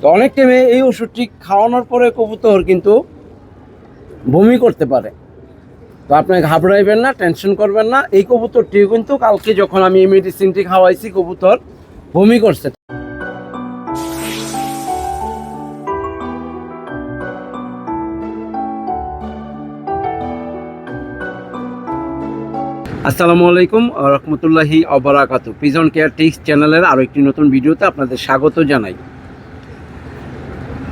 তো অনেক টাইমে এই ওষুধটি খাওয়ানোর পরে কবুতর কিন্তু বমি করতে পারে। তো আপনি ঘাবড়াইবেন না টেনশন করবেন না। এই কবুতরটি কিন্তু কালকে যখন আমি এই মেডিসিনটি খাওয়াইছি, কবুতর বমি করছে। আসসালামু আলাইকুম রহমতুল্লাহি অবরাকাত। পিজন কেয়ার টিক্স চ্যানেলের আরও একটি নতুন ভিডিওতে আপনাদের স্বাগত জানাই।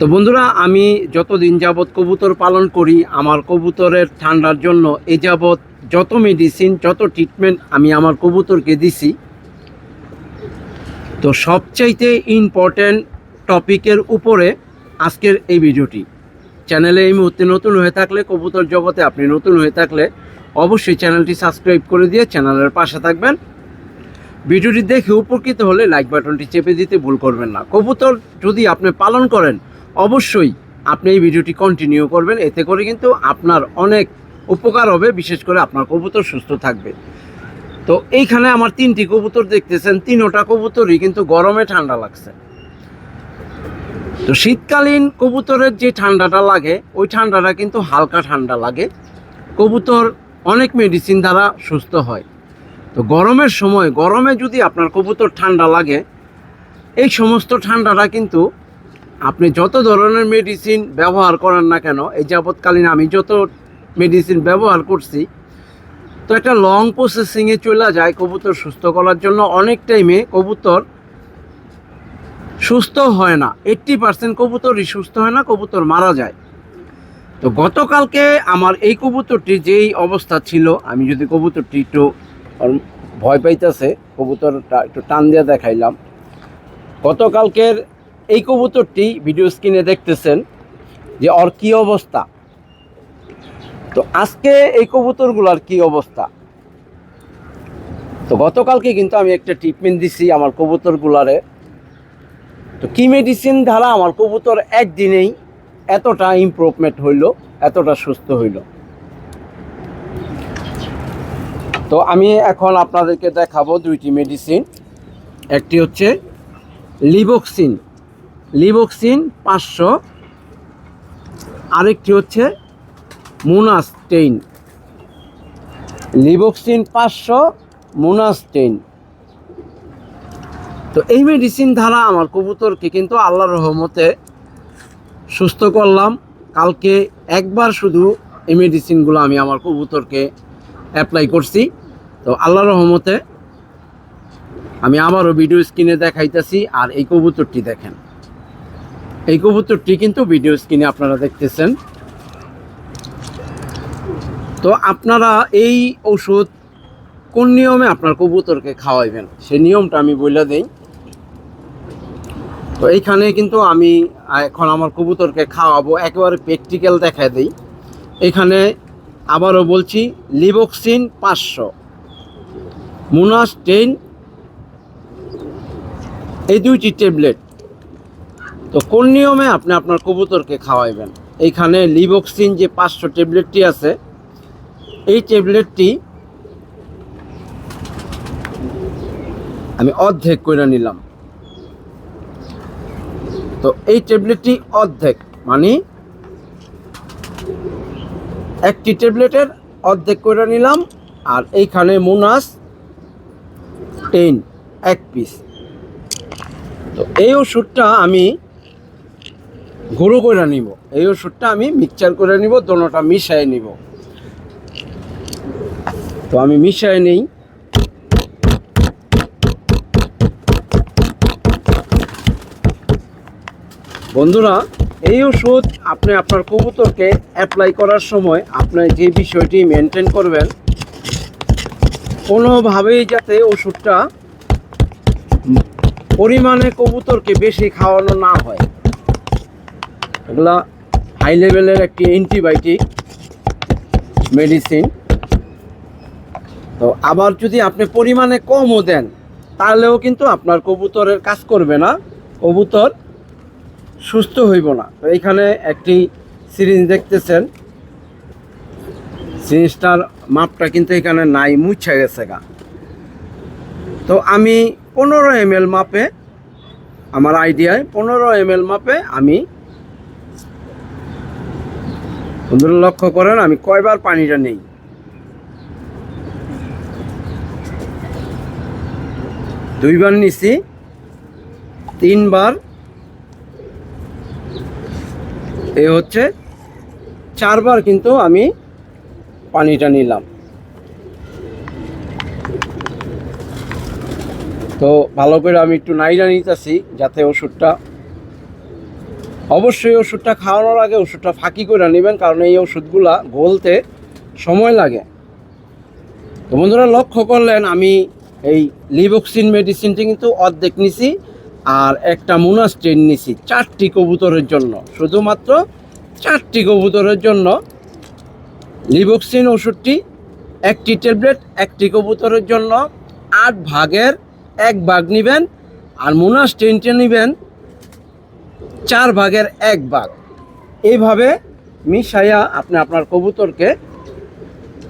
তো বন্ধুরা, আমি যতদিন যাবৎ কবুতর পালন করি, আমার কবুতরের ঠান্ডার জন্য এ যাবৎ যত মেডিসিন যত ট্রিটমেন্ট আমি আমার কবুতরকে দিছি, তো সবচাইতে ইম্পর্ট্যান্ট টপিকের উপরে আজকের এই ভিডিওটি। চ্যানেলে এই মুহূর্তে নতুন হয়ে থাকলে, কবুতর জগতে আপনি নতুন হয়ে থাকলে অবশ্যই চ্যানেলটি সাবস্ক্রাইব করে দিয়ে চ্যানেলের পাশে থাকবেন। ভিডিওটি দেখে উপকৃত হলে লাইক বাটনটি চেপে দিতে ভুল করবেন না। কবুতর যদি আপনি পালন করেন অবশ্যই আপনি এই ভিডিওটি কন্টিনিউ করবেন। এতে করে কিন্তু আপনার অনেক উপকার হবে, বিশেষ করে আপনার কবুতর সুস্থ থাকবে। তো এইখানে আমার তিনটি কবুতর দেখতেছেন, তিনোটা কবুতরই কিন্তু গরমে ঠান্ডা লাগছে। তো শীতকালীন কবুতরের যে ঠান্ডাটা লাগে, ওই ঠান্ডাটা কিন্তু হালকা ঠান্ডা লাগে। কবুতর অনেক মেডিসিন দ্বারা সুস্থ হয়। তো গরমের সময়, গরমে যদি আপনার কবুতর ঠান্ডা লাগে, এই সমস্ত ঠান্ডাটা কিন্তু আপনি যত ধরনের মেডিসিন ব্যবহার করেন না কেন, এই যাবৎকালীন আমি যত মেডিসিন ব্যবহার করছি, তো একটা লং প্রসেসিংয়ে চলে যায় কবুতর সুস্থ করার জন্য। অনেক টাইমে কবুতর সুস্থ হয় না। এইট্টি পার্সেন্ট কবুতরই সুস্থ হয় না, কবুতর মারা যায়। তো গতকালকে আমার এই কবুতরটি যেই অবস্থা ছিল, আমি যদি কবুতরটি একটু ভয় পাইতেছে, কবুতরটা একটু টান দিয়ে দেখাইলাম। গতকালকের এই কবুতরটি ভিডিও স্ক্রিনে দেখতেছেন যে ওর কী অবস্থা। তো আজকে এই কবুতরগুলোর কি অবস্থা? তো গতকালকে কিন্তু আমি একটা ট্রিটমেন্ট দিছি আমার কবুতরগুলারে। তো কি মেডিসিন দ্বারা আমার কবুতর একদিনেই এতটা ইমপ্রুভমেন্ট হইল, এতটা সুস্থ হইল। তো আমি এখন আপনাদেরকে দেখাবো দুইটি মেডিসিন একটি হচ্ছে লিবক্সিন লিবক্সিন পাঁচশো। আরেকটি হচ্ছে মুনাস্টেইন। লিবক্সিন পাঁচশো, মুনাস্টেইন। তো এই মেডিসিন দ্বারা আমার কবুতরকে কিন্তু আল্লাহর রহমতে সুস্থ করলাম। কালকে একবার শুধু এই মেডিসিনগুলো আমি আমার কবুতরকে অ্যাপ্লাই করছি। তো আল্লাহর রহমতে আমি আবারও ভিডিও স্ক্রিনে দেখাইতেছি আর এই কবুতরটি দেখেন। এই কবুতরটি কিন্তু ভিডিও স্ক্রিনে আপনারা দেখতেছেন। তো আপনারা এই ওষুধ কোন নিয়মে আপনার কবুতরকে খাওয়াইবেন? সেই নিয়মটা আমি বলে দেই। তো এইখানে কিন্তু আমি এখন আমার কবুতরকে খাওয়াবো, একেবারে প্র্যাকটিক্যাল দেখা দিই। এখানে আবারও বলছি, লিবক্সিন পাঁচশো মুনাস টেন এই দুইটি ট্যাবলেট। তো কোন নিয়মে আপনি আপনার কবুতরকে খাওয়াইবেন? এইখানে লিবক্সিন যে পাঁচশো ট্যাবলেটটি আছে, এই ট্যাবলেটটি আমি অর্ধেক করে নিলাম। তো এই ট্যাবলেটটি অর্ধেক মানে একটি ট্যাবলেটের অর্ধেক করে নিলাম, আর এইখানে মুনাস টেন, এক পিস। তো এই ওষুধটা আমি গুঁড়ো করে নিব। এই ওষুধটা আমি মিক্সচার করে নিব, দোনোটা মিশাই নিব। তো আমি মিশাই নেই। বন্ধুরা, এই ওষুধ আপনি আপনার কবুতরকে অ্যাপ্লাই করার সময় আপনি যে বিষয়টি মেনটেন করবেন, কোনোভাবেই যাতে ওষুধটা পরিমাণে কবুতরকে বেশি খাওয়ানো না হয়। এগুলা হাই লেভেলের একটি অ্যান্টিবায়োটিক মেডিসিন তো আবার যদি আপনি পরিমাণে কমও দেন, তাহলেও কিন্তু আপনার কবুতরের কাজ করবে না, কবুতর সুস্থ হইব না। তো এইখানে একটি সিরিজ দেখতেছেন। সিরিজটার মাপটা কিন্তু এখানে নাই, মুছা গেছে গা। তো আমি পনেরো এম মাপে, আমার আইডিয়ায় পনেরো এম মাপে আমি বন্ধুরা লক্ষ্য করেন, আমি কয়বার পানিটা নেই। দুইবার নিছি, তিনবার। এ হচ্ছে, চারবার কিন্তু আমি পানিটা নিলাম। তো ভালো করে আমি একটু নাইরা নিতেছি, যাতে ওষুধটা অবশ্যই ওষুধটা খাওয়ানোর আগে ওষুধটা ফাঁকি করে নেবেন, কারণ এই ওষুধগুলা গলতে সময় লাগে। তো বন্ধুরা, লক্ষ্য করলেন, আমি এই লিবক্সিন মেডিসিনটি কিন্তু অর্ধেক নিছি আর একটা মোনাস্টেন নিছি চারটি কবুতরের জন্য। শুধুমাত্র চারটি কবুতরের জন্য লিবক্সিন ওষুধটি, একটি ট্যাবলেট, একটি কবুতরের জন্য আট ভাগের এক ভাগ নেবেন আর মোনাস্টেনটা নেবেন চার ভাগের এক ভাগ। এইভাবে মিশাইয়া আপনি আপনার কবুতরকে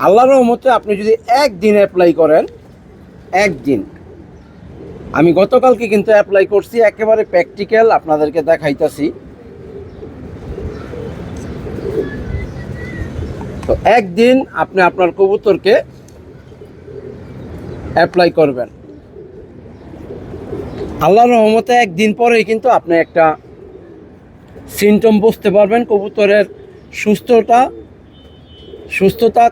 আল্লাহর রহমতে আপনি যদি একদিন অ্যাপ্লাই করেন, একদিন। আমি গতকালকে কিন্তু অ্যাপ্লাই করছি, একেবারে প্র্যাকটিক্যাল আপনাদেরকে দেখাইতাছি। তো একদিন আপনি আপনার কবুতরকে অ্যাপ্লাই করবেন। আল্লাহর রহমতে একদিন পরেই কিন্তু আপনি একটা সিমটম বুঝতে পারবেন কবুতরের সুস্থতা সুস্থতা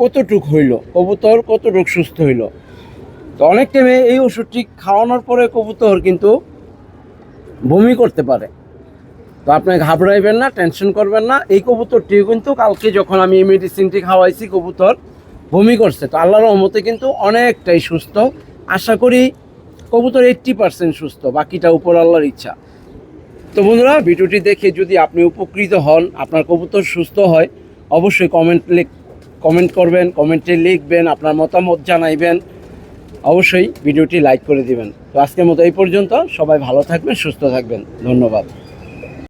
কতটুক হইল, কবুতর কতটুক সুস্থ হইল। তো অনেক টাইমে এই ওষুধটি খাওয়ানোর পরে কবুতর কিন্তু বমি করতে পারে। তো আপনি ঘাবড়াইবেন না টেনশন করবেন না। এই কবুতরটিও কিন্তু কালকে যখন আমি এই মেডিসিনটি খাওয়াইছি, কবুতর বমি করছে। তো আল্লাহর রহমতে কিন্তু অনেকটাই সুস্থ। আশা করি কবুতর এইট্টি পার্সেন্ট সুস্থ, বাকিটা উপর আল্লাহর ইচ্ছা। তো বন্ধুরা, ভিডিওটি দেখে যদি আপনি উপকৃত হন, আপনার কবুতর সুস্থ হয়, অবশ্যই কমেন্ট লিখ কমেন্ট করবেন কমেন্টে লিখবেন, আপনার মতামত জানাইবেন। অবশ্যই ভিডিওটি লাইক করে দিবেন। তো আজকের মতো এই পর্যন্ত। সবাই ভালো থাকবেন, সুস্থ থাকবেন। ধন্যবাদ।